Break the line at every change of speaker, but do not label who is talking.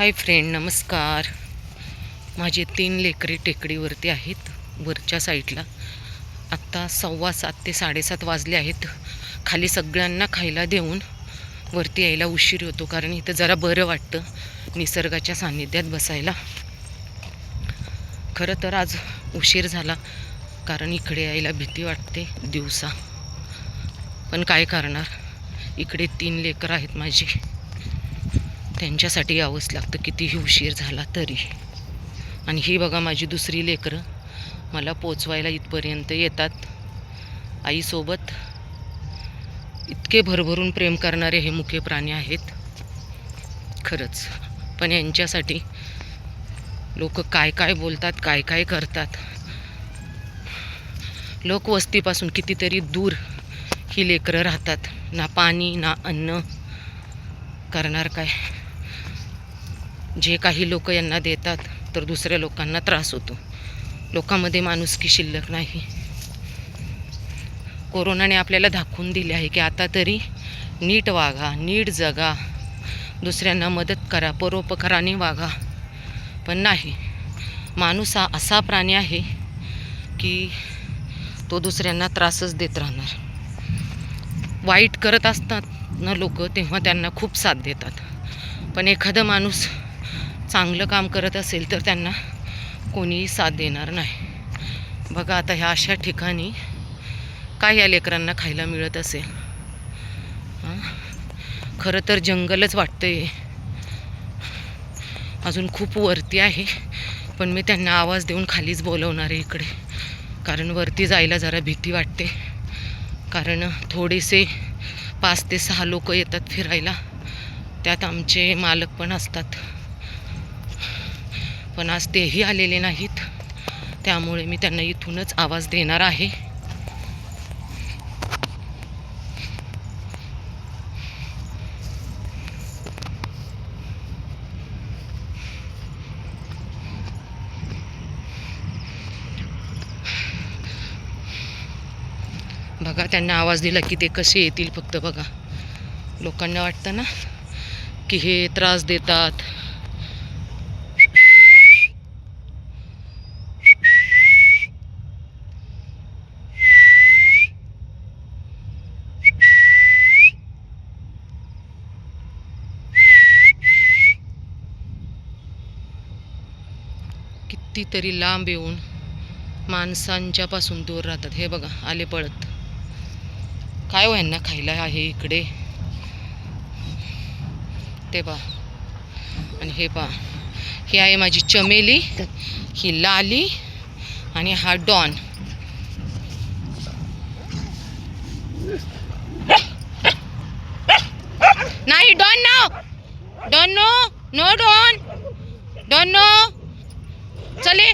Hi friend नमस्कार. माझे तीन लेकरे टेकडीवरती आहेत वरच्या साईडला. आत्ता सव्वा सात ते साडेसात वाजले आहेत. खाली सगळ्यांना खायला देऊन वरती यायला उशीर होतो कारण इथं जरा बरं वाटतं निसर्गाच्या सान्निध्यात बसायला. खरं तर आज उशीर झाला कारण इकडे यायला भीती वाटते दिवसा. पण काय करणार? इकडे तीन लेकरं आहेत माझी. त्यांच्यासाठी यावंच लागतं कितीही उशीर झाला तरी. आणि ही बघा माझी दुसरी लेकरं. मला पोचवायला इथपर्यंत येतात. आईसोबत इतके भरभरून प्रेम करणारे हे मुख्य प्राणी आहेत. खरंच. पण यांच्यासाठी लोक काय काय बोलतात काय काय करतात. लोकवस्तीपासून कितीतरी दूर ही लेकरं राहतात. ना पाणी ना अन्न. करणार काय? जे काही लोक यांना देतात तर दुसऱ्या लोकांना त्रास होतो. लोकांमध्ये माणुसकी शिल्लक नाही. कोरोनाने आपल्याला दाखवून दिले आहे की आता तरी नीट वागा नीट जगा. दुसऱ्यांना मदत करा परोपकाराने वागा. पण नाही माणूस हा असा प्राणी आहे की तो दुसऱ्यांना त्रासच देत राहणार. वाईट करत असतात ना लोक तेव्हा त्यांना खूप साथ देतात. पण एखादं माणूस चांगलं काम करत असेल तर त्यांना कोणीही साथ देणार नाही. बघा आता ह्या अशा ठिकाणी काय या लेकरांना खायला मिळत असेल? खरं तर जंगलच वाटतंय. अजून खूप वरती आहे पण मी त्यांना आवाज देऊन खालीच बोलवणार आहे इकडे. कारण वरती जायला जरा भीती वाटते. कारण थोडेसे पाच ते सहा लोक येतात फिरायला. त्यात आमचे मालक पण असतात. पण आज तेही आलेले नाहीत. त्यामुळे मी त्यांना इथूनच आवाज देणार आहे. बघा त्यांना आवाज दिला की ते कसे येतील फक्त बघा. लोकांना वाटतं ना की हे त्रास देतात. कितीतरी लांब येऊन माणसांच्यापासून दूर राहतात. हे बघा आले पळत. काय हो यांना खायला आहे इकडे? ते पा आणि हे पा ही आहे माझी चमेली ही लाली आणि हा डॉन. नाही Don no. Don no. No Don. Don no. चले.